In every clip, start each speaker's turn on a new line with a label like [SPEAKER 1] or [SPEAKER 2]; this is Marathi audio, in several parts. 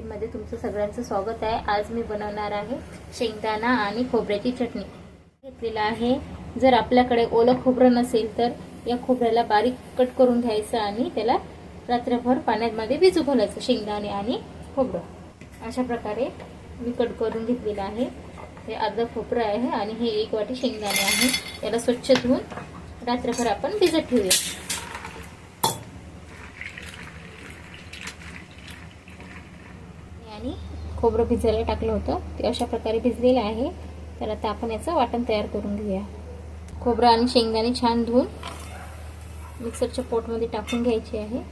[SPEAKER 1] सगळ्यांचं स्वागत आहे. आज मी बनवणार आहे शेंगदाणा आणि खोबऱ्याची चटणी. घेतलेला आहे. जर आपल्याकडे ओलं खोबरं नसेल तर या खोबऱ्याला बारीक कट करून घ्यायचं आणि त्याला रात्रभर पाण्यामध्ये भिजू घालायचं शेंगदाणे आणि खोबरं. अशा प्रकारे मी कट करून घेतलेलं आहे. हे अर्धा खोबरं आहे आणि हे एक वाटी शेंगदाणे आहे. याला स्वच्छ धुवून रात्रभर आपण भिजत ठेवूया. आणि खोबरं भिजायला टाकलं होतं. ते अशा प्रकारे भिजलेलं आहे. तर आता आपण याचं वाटण तयार करून घेऊया. खोबरं आणि शेंगदाणे छान धुवून मिक्सरच्या पोटमध्ये टाकून घ्यायचे आहे.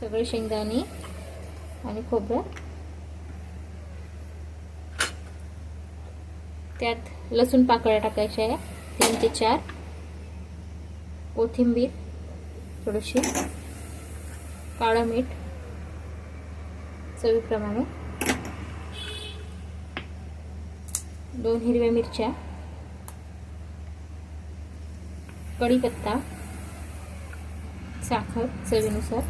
[SPEAKER 1] सगळे शेंगदाणे आणि खोबरं. त्यात लसूण पाकळ्या टाकायच्या आहे. तीन ते चार. कोथिंबीर थोडीशी. काळं मीठ चवीप्रमाणे. दोन हिरव्या मिरच्या कढीपत्ता साखर चवीनुसार.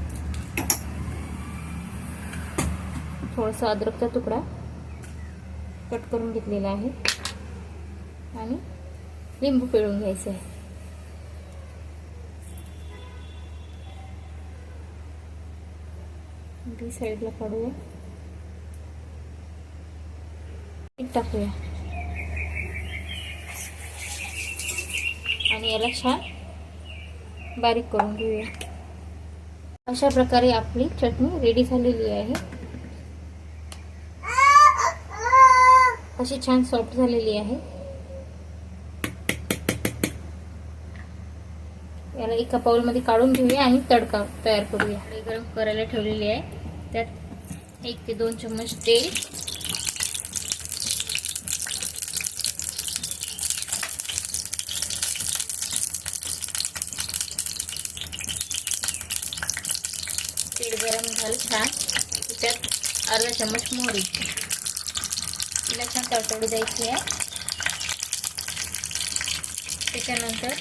[SPEAKER 1] थोडासा अद्रकचा तुकडा कट करून घेतलेला आहे. आणि लिंबू पिळून घ्यायचं आहे. ती साईडला काढूया मीठ टाकूया. आणि याला छान बारीक करून घेऊया. अशा प्रकारे आपली चटणी रेडी झालेली आहे. अशी छान सॉफ्ट झालेली आहे. याला एका पाऊलमध्ये काढून घेऊया आणि तडका तयार करूया. गरम करायला ठेवलेली आहे. त्यात एक ते दोन चम्मच तेल. तेल गरम झालं छान. त्यात अर्धा चम्मच मोहरी. तिला छान तडतडू द्यायची आहे. त्याच्यानंतर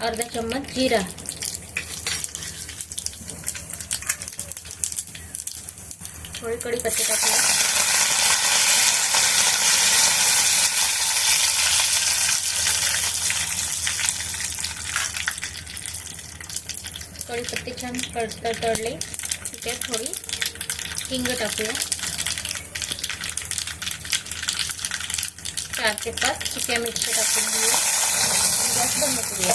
[SPEAKER 1] अर्धा चम्मच जिरा. थोडी कढीपत्ते टाकूया कढीपत्ते छान तडतडले. तिथे थोडी हिंग टाकूया. चार ते पाच सुक्या मिरच्या टाकून घेऊया. गॅस बंद करूया.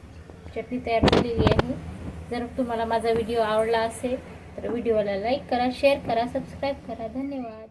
[SPEAKER 1] चटणी तयार केलेली आहे. जर तुम्हाला माझा व्हिडिओ आवडला असेल तर व्हिडिओला लाईक करा शेअर करा सबस्क्राईब करा. धन्यवाद.